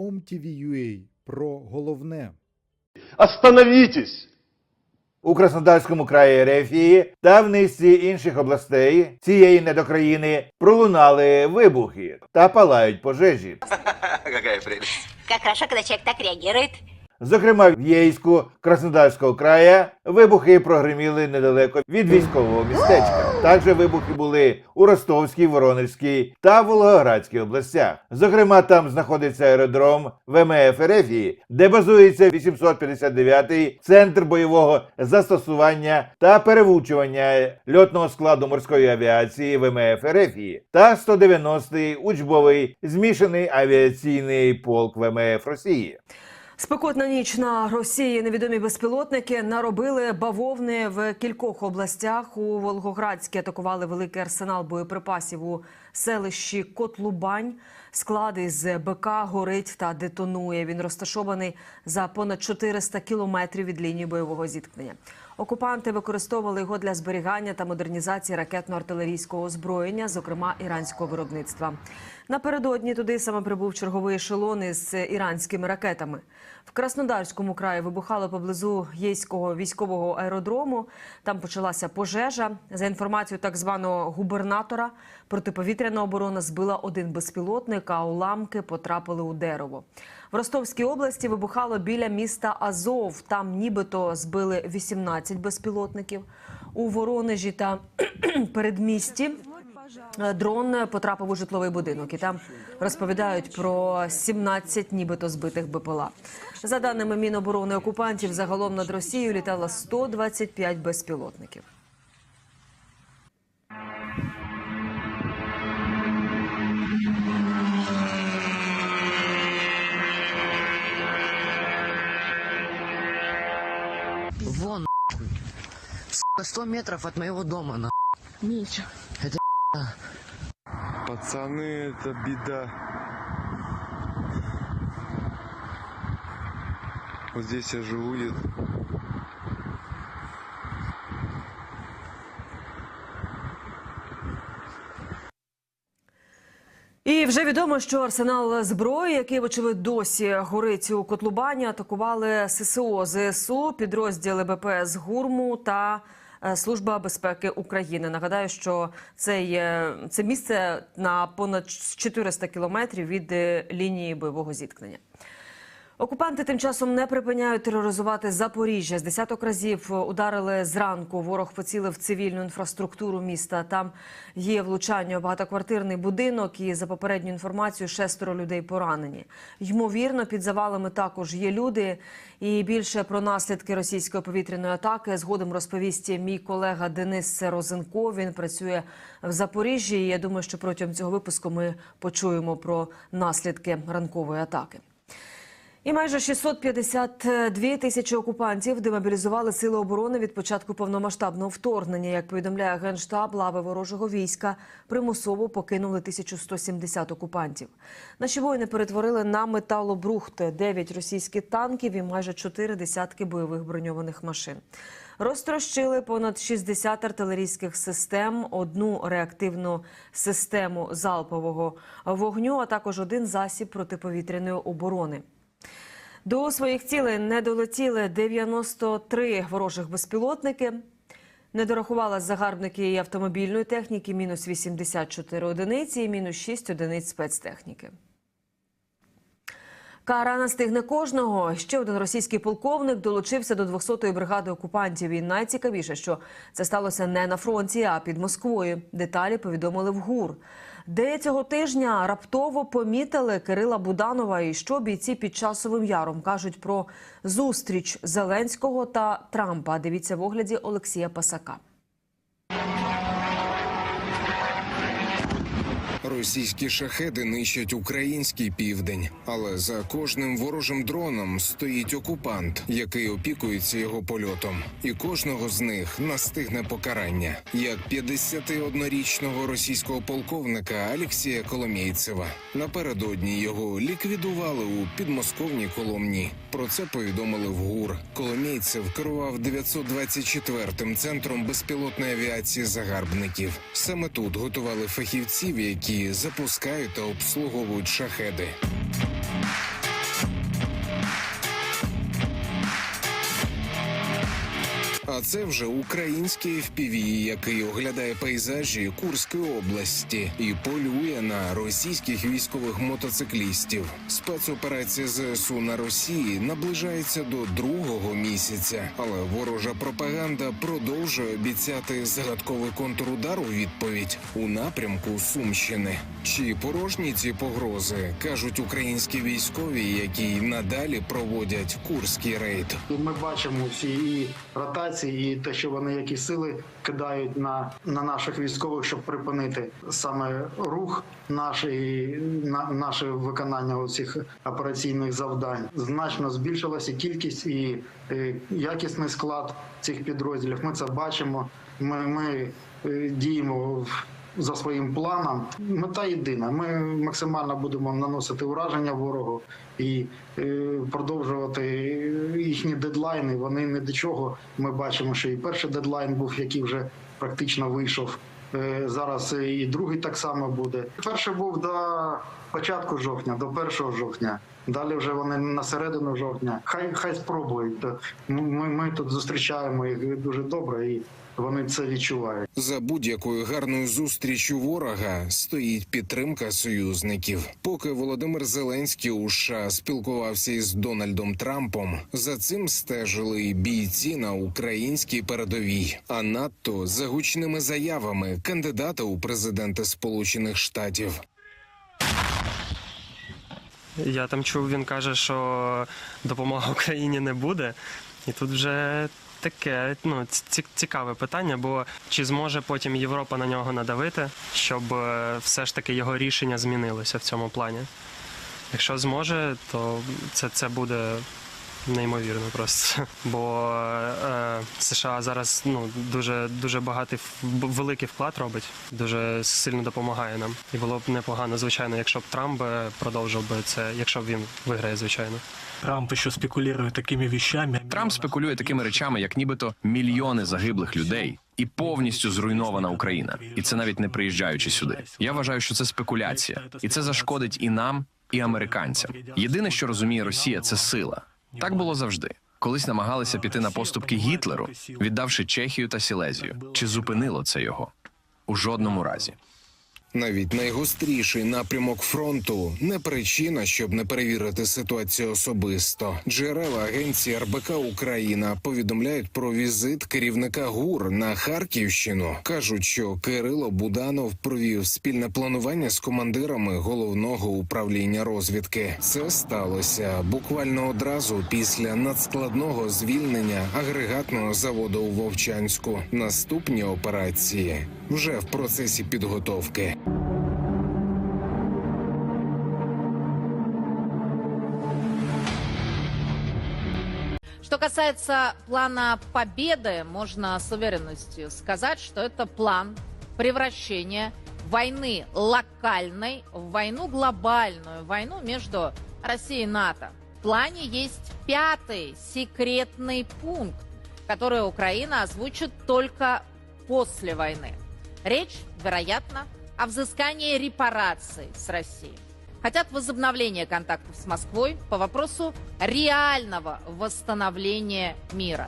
OMTV.ua про головне. Остановитесь! У Краснодарському краї Рефії та в низці інших областей цієї недокраїни пролунали вибухи та палають пожежі. Какая прелесть. Как хорошо, когда человек так реагирует. Зокрема, в Єйську Краснодарського края вибухи прогреміли недалеко від військового містечка. Також вибухи були у Ростовській, Воронежській та Волгоградській областях. Зокрема, там знаходиться аеродром ВМФ Ерефії, де базується 859-й центр бойового застосування та перевучування льотного складу морської авіації ВМФ Ерефії та 190-й учбовий змішаний авіаційний полк ВМФ Росії. Спекотна ніч на Росії невідомі безпілотники наробили бавовни в кількох областях. У Волгоградській атакували великий арсенал боєприпасів у селищі Котлубань. Склад із БК горить та детонує. Він розташований за понад 400 кілометрів від лінії бойового зіткнення. Окупанти використовували його для зберігання та модернізації ракетно-артилерійського озброєння, зокрема іранського виробництва. Напередодні туди саме прибув черговий ешелон із іранськими ракетами. В Краснодарському краї вибухало поблизу Єйського військового аеродрому. Там почалася пожежа. За інформацією так званого губернатора, протиповітряна оборона збила один безпілотник, а уламки потрапили у дерево. В Ростовській області вибухало біля міста Азов. Там нібито збили 18 безпілотників. У Воронежі та передмісті Дрон потрапив у житловий будинок, і там розповідають про 17 нібито збитих БПЛА. За даними Міноборони окупантів, загалом над Росією літало 125 безпілотників. Вон, нахуй. Сука, 100 метров от моего дома, на. Миша. Это Пацаны, это беда. Вот здесь я живу, и І вже відомо, що арсенал зброї, який вочевидь досі горить у Котлубані, атакували ССО, ЗСУ, підрозділи БПС ГУРМу та е, Служба безпеки України. Нагадаю, що це, є, це місце на понад 400 кілометрів від е, лінії бойового зіткнення. Окупанти тим часом не припиняють тероризувати Запоріжжя. З десяток разів ударили зранку. Ворог поцілив цивільну інфраструктуру міста. Там є влучання у багатоквартирний будинок. І за попередню інформацію шестеро людей поранені. Ймовірно, під завалами також є люди. І більше про наслідки російської повітряної атаки згодом розповість мій колега Денис Розенко. Він працює в Запоріжжі. І я думаю, що протягом цього випуску ми почуємо про наслідки ранкової атаки. І майже 652 тисячі окупантів демобілізували сили оборони від початку повномасштабного вторгнення. Як повідомляє генштаб, лави ворожого війська примусово покинули 1170 окупантів. Наші воїни перетворили на металобрухт 9 російських танків і майже 4 десятки бойових броньованих машин. Розтрощили понад 60 артилерійських систем, одну реактивну систему залпового вогню, а також один засіб протиповітряної оборони. До своїх цілей не долетіли 93 ворожих безпілотники. Не дорахувала загарбники і автомобільної техніки, мінус 84 одиниці і мінус 6 одиниць спецтехніки. Кара настигне кожного. Ще один російський полковник долучився до 200-ї бригади окупантів. І найцікавіше, що це сталося не на фронті, а під Москвою. Деталі повідомили в ГУР. Де цього тижня раптово помітили Кирила Буданова і що бійці під часовим яром кажуть про зустріч Зеленського та Трампа. Дивіться в огляді Олексія Пасака. Російські шахеди нищать український південь, але за кожним ворожим дроном стоїть окупант, який опікується його польотом, і кожного з них настигне покарання, як 51-річного російського полковника Алексія Коломійцева. Напередодні його ліквідували у підмосковній Коломні. Про це повідомили в ГУР. Коломійцев керував 924-м центром безпілотної авіації загарбників. Саме тут готували фахівців, які запускають та обслуговують шахеди. Це вже український FPV, який оглядає пейзажі Курської області і полює на російських військових мотоциклістів. Спецоперація ЗСУ на Росії наближається до другого місяця, але ворожа пропаганда продовжує обіцяти загадковий контрудар у відповідь у напрямку Сумщини. Чи порожні ці погрози кажуть українські військові, які надалі проводять курський рейд. Ми бачимо всі і ротації, і те, що вони які сили кидають на, на наших військових, щоб припинити саме рух наш і на наше виконання цих операційних завдань. Значно збільшилася кількість і, і якісний склад цих підрозділів. Ми це бачимо. Ми, ми е, діємо в- за своїм планом. Мета єдина. Ми максимально будемо наносити ураження ворогу і е, продовжувати їхні дедлайни. Вони не до чого. Ми бачимо, що і перший дедлайн був, який вже практично вийшов. Е, Зараз і другий так само буде. Перший був до початку жовтня, до 1 жовтня. Далі вже вони на середину жовтня. Хай хай спробують. Ми, ми тут зустрічаємо їх дуже добре, і вони це відчувають. За будь-якою гарною зустрічю ворога стоїть підтримка союзників. Поки Володимир Зеленський у США спілкувався із Дональдом Трампом, за цим стежили й бійці на українській передовій, а надто за гучними заявами кандидата у президенти Сполучених Штатів. Я там чув, він каже, що допомоги Україні не буде. І тут вже таке ну, цікаве питання, бо чи зможе потім Європа на нього надавити, щоб е, все ж таки його рішення змінилося в цьому плані. Якщо зможе, то це, це буде неймовірно просто. Бо е, США зараз ну, дуже, дуже багатий великий вклад робить, дуже сильно допомагає нам. І було б непогано, звичайно, якщо б Трамп продовжив би це, якщо б він виграє, звичайно. Трамп еще спекулирует такими вещами. Трамп спекулює такими речами, як нібито мільйони загиблих людей і повністю зруйнована Україна. І це навіть не приїжджаючи сюди. Я вважаю, що це спекуляція, і це зашкодить і нам, і американцям. Єдине, що розуміє Росія, це сила. Так було завжди. Колись намагалися піти на поступки Гітлеру, віддавши Чехію та Сілезію. Чи зупинило це його? У жодному разі. Навіть найгостріший напрямок фронту не причина, щоб не перевірити ситуацію особисто. Джерела агенції РБК Україна повідомляють про візит керівника ГУР на Харківщину. кажуть, що Кирило Буданов провів спільне планування з командирами головного управління розвідки. Це сталося буквально одразу після надскладного звільнення агрегатного заводу у Вовчанську. Наступні операції вже в процесі підготовки. Что касается плана победы, можно с уверенностью сказать, что это план превращения войны локальной в войну глобальную, войну между Россией и НАТО. В плане есть пятый секретный пункт, который Украина озвучит только после войны. Речь, вероятно, о взыскании репараций с Россией. Хотят возобновления контактов с Москвой по вопросу реального восстановления мира.